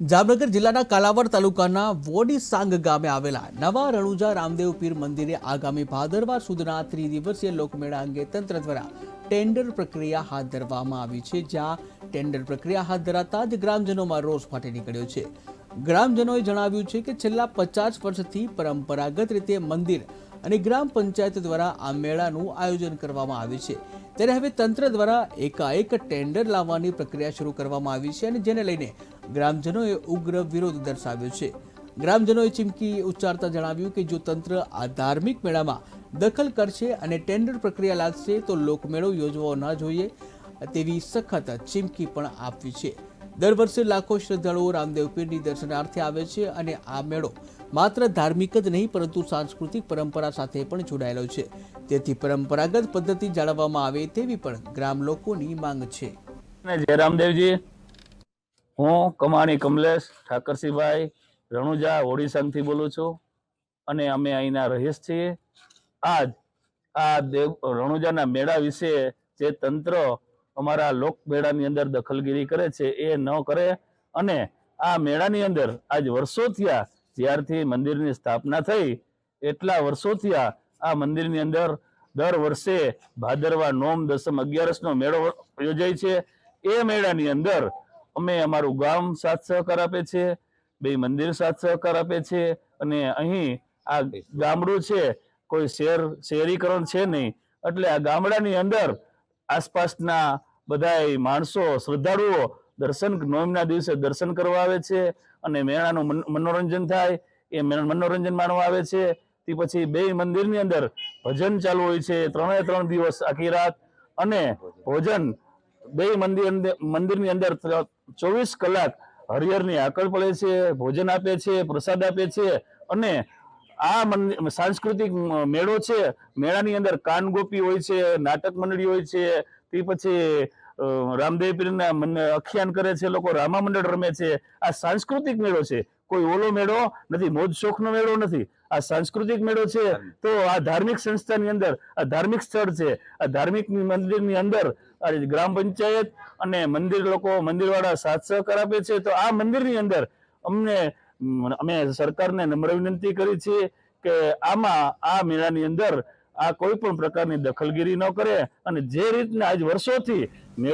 જામનગર જિલ્લાના કાલાવડ તાલુકાના વોડીસાંગ ગામે આવેલા નવા રણુજા રામદેવ પીર મંદિરે આગામી ભાદરવા સુધના ત્રિદિવસીય લોકમેળા અંગે તંત્ર દ્વારા ટેન્ડર પ્રક્રિયા હાથ ધરવામાં આવી છે, જ્યાં ટેન્ડર પ્રક્રિયા હાથ ધરાતા જ ગ્રામજનોમાં રોષ ફાટી નીકળ્યો છે. ગ્રામજનોએ જણાવ્યું છે કે છેલ્લા પચાસ વર્ષથી પરંપરાગત રીતે મંદિર અને ગ્રામ પંચાયત દ્વારા આ મેળાનું આયોજન કરવામાં આવે છે. ત્યારે હવે તંત્ર દ્વારા એકાએક ટેન્ડર લાવવાની પ્રક્રિયા શરૂ કરવામાં આવી છે અને જેને લઈને ગ્રામજનોએ ઉગ્ર વિરોધ દર્શાવ્યો છે. ગ્રામજનોએ ચીમકી ઉચ્ચારતા જણાવ્યું કે જો તંત્ર આ ધાર્મિક મેળામાં દખલ કરશે અને ટેન્ડર પ્રક્રિયા લાગશે તો લોકમેળો યોજવો ન જોઈએ તેવી સખત ચીમકી પણ આપવી છે. દર વર્ષે લાખો શ્રદ્ધાળુઓ રામદેવ પીરની દર્શનાર્થે આવે છે અને આ મેળો માત્ર ધાર્મિક જ નહીં, પરંતુ સાંસ્કૃતિક પરંપરા સાથે પણ જોડાયેલો છે. તેથી પરંપરાગત પદ્ધતિ જાળવવામાં આવે તેવી પણ ગ્રામ લોકોની માંગ છે. જય રામદેવજી. હું કમાણી કમલેશ ઠાકરસિંહભાઈ રણુજા ઓડિશાથી બોલું છું અને અમે અહીંના રહીશ છીએ આજ આ દેવ રણુજાના મેળા વિશે જે તંત્ર અમારા લોક મેળાની અંદર દખલગીરી કરે છે, એ ન કરે. અને આ મેળાની અંદર આજ વર્ષો થયા જ્યારથી મંદિરની સ્થાપના થઈ, એટલા વર્ષો થયા આ મંદિરની અંદર દર વર્ષે ભાદરવા નોમ, દસમ, અગિયારસનો મેળો યોજાય છે. એ મેળાની અંદર અમે અમારું ગામ સાથ સહકાર આપે છે, બે મંદિર સાથ સહકાર આપે છે, અને અહીં આ ગામડું છે, કોઈ શહેર શહેરીકરણ છે નહીં. એટલે આ ગામડાની અંદર આસપાસના બધાય માણસો, શ્રદ્ધાળુઓ દર્શન, નોમના દિવસે દર્શન કરવા આવે છે અને મેળાનું મન- મનોરંજન થાય. એ મનોરંજન માણવા આવે છે. તે પછી બે મંદિરની અંદર ભજન ચાલુ હોય છે ત્રણે ત્રણ દિવસ આખી રાત. અને ભોજન બે મંદિર મંદિરની અંદર ચોવીસ કલાક હરિહરની આકળ પડે છે, ભોજન આપે છે, પ્રસાદ આપે છે. અને આ સાંસ્કૃતિક મેળો છે. મેળાની અંદર કાન ગોપી હોય છે, નાટક મંડળી હોય છે તે પછી રામદેવ પીરના મને આખ્યાન કરે છે, લોકો રામા મંડળ રમે છે. આ સાંસ્કૃતિક મેળો છે. કોઈ ઓલો મેળો નથી, મોજ શોખનો મેળો નથી. આ સાંસ્કૃતિક મેળો છે. તો આ ધાર્મિક સંસ્થાની અંદર, આ ધાર્મિક સ્થળ છે. આ ધાર્મિક મંદિરની અંદર ગ્રામ પંચાયત અને મંદિર લોકો મંદિરવાળા સાથ સહકાર આપે છે. તો આ મંદિરની અંદર અમને અમે સરકારને નમ્ર વિનંતી કરી છે કે આમાં આ મેળાની અંદર આ કોઈ પણ પ્રકારની દખલગીરી ન કરે અને જે રીતના આજ વર્ષોથી